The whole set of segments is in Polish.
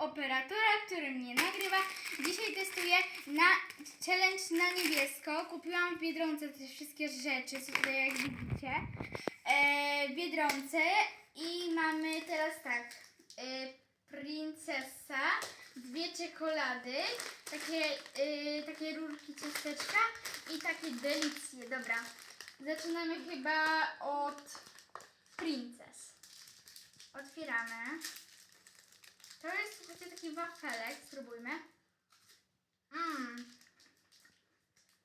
operatora, który mnie nagrywa. Dzisiaj testuję na challenge na niebiesko. Kupiłam w Biedronce te wszystkie rzeczy, co tutaj jak widzicie. E, Biedronce i mamy teraz tak. E, princesa, dwie czekolady, takie, e, takie rurki ciasteczka i takie delicje. Dobra, zaczynamy chyba od Princess. Otwieramy. To jest słuchajcie taki wafelek, spróbujmy. Mmm.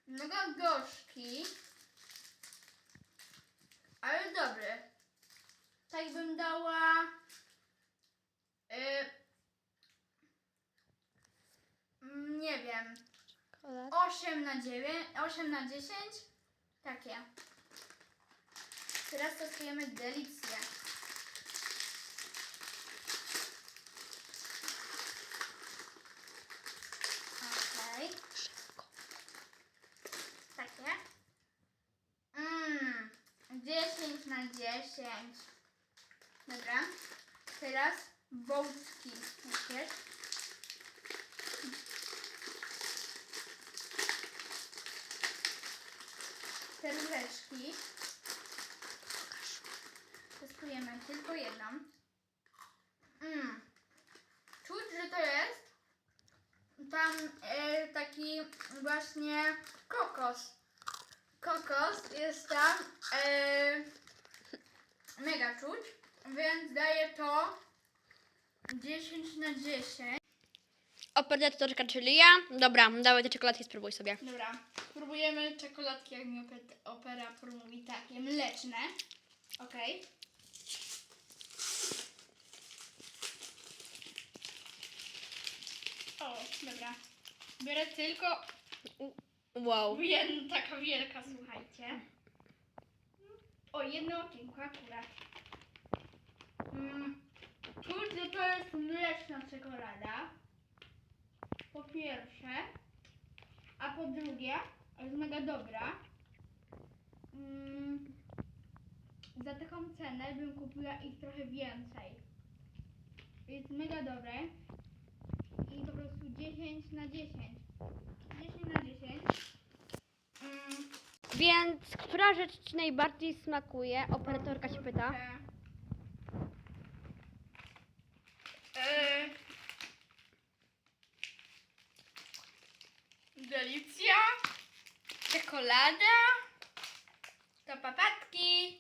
Mega gorzki. Ale dobry. Tak bym dała... Y, mm, nie wiem. 8 na 9, 8 na 10. Takie. Teraz testujemy delicję. Okej. Takie. Mmm. 10 na 10. Dobra. Teraz wołczki. Najpierw. Serweczki. Testujemy tylko jedną. Mmm. Czuć, że to jest tam e, taki właśnie kokos. Kokos jest tam e, mega czuć, więc daję to 10 na 10. Operatorka, czyli ja. Dobra, dawaj te czekoladki, spróbuj sobie. Dobra, spróbujemy czekoladki, jak mi ope- operator mówi, takie mleczne. Okej. O, dobra. Biorę tylko Wow. jedna taka wielka, słuchajcie. O, jedno okienko akurat. Mm, że to jest mleczna czekolada. Po pierwsze. A po drugie, jest mega dobra. Mm, za taką cenę bym kupiła ich trochę więcej. Jest mega dobre. I po prostu 10 na 10. 10 na 10. Mm, Więc która rzecz Ci najbardziej smakuje? Operatorka się pyta. Eee, Delicja, czekolada, to papatki,